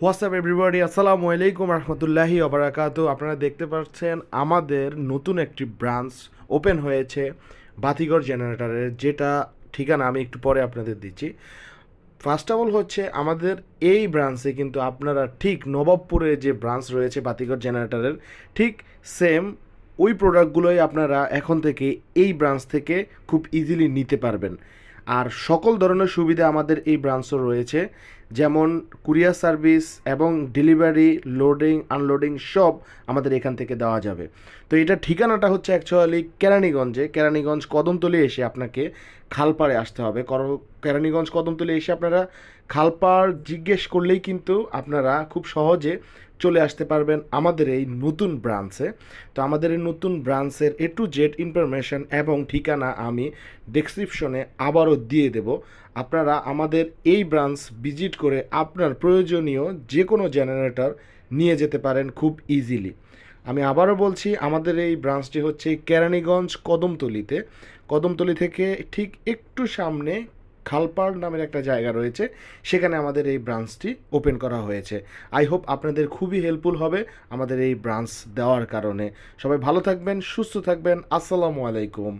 WhatsApp everybody আসসালামু আলাইকুম রহমতুল্লাহি অবরাকাতু আপনারা দেখতে পাচ্ছেন, আমাদের নতুন একটি ব্রাঞ্চ ওপেন হয়েছে বাতিগড় জেনারেটরের যেটা ঠিকানা আমি একটু পরে আপনাদের দিচ্ছি। ফার্স্ট অফ অল হচ্ছে, আমাদের এই ব্রাঞ্চে কিন্তু আপনারা ঠিক নবাবপুরে যে ব্রাঞ্চ রয়েছে বাতিগড় জেনারেটরের ঠিক সেম ওই প্রোডাক্টগুলোই আপনারা এখন থেকে এই ব্রাঞ্চ থেকে খুব ইজিলি নিতে পারবেন। আর সকল ধরনের সুবিধা আমাদের এই ব্রাঞ্চও রয়েছে। যেমন কুরিয়ার সার্ভিস এবং ডেলিভারি, লোডিং, আনলোডিং সব আমাদের এখান থেকে দেওয়া যাবে। তো এটা ঠিকানাটা হচ্ছে অ্যাকচুয়ালি কেরানীগঞ্জে। কেরানীগঞ্জ কদমতলি এসে আপনাকে খালপাড়ে আসতে হবে। কর- কেরানীগঞ্জ কদমতলি এসে আপনারা খালপাড় জিজ্ঞেস করলেই কিন্তু আপনারা খুব সহজে চলে আসতে পারবেন আমাদের এই নতুন ব্রাঞ্চে। তো আমাদের এই নতুন ব্রাঞ্চের এ টু জেড ইনফরমেশন এবং ঠিকানা আমি ডেসক্রিপশনে আবারও দিয়ে দেব। আপনারা আমাদের এই ব্রাঞ্চ ভিজিট করে আপনার প্রয়োজনীয় যে কোনো জেনারেটর নিয়ে যেতে পারেন খুব ইজিলি আমি আবারও বলছি, আমাদের এই ব্রাঞ্চটি হচ্ছে কেরানীগঞ্জ কদমতলিতে। কদমতলি থেকে ঠিক একটু সামনে খালপাড় নামের একটা জায়গা রয়েছে, সেখানে আমাদের এই ব্রাঞ্চটি ওপেন করা হয়েছে। আই হোপ আপনাদের খুবই হেল্পফুল হবে আমাদের এই ব্রাঞ্চ দেওয়ার কারণে। সবাই ভালো থাকবেন, সুস্থ থাকবেন, আসসালামু আলাইকুম।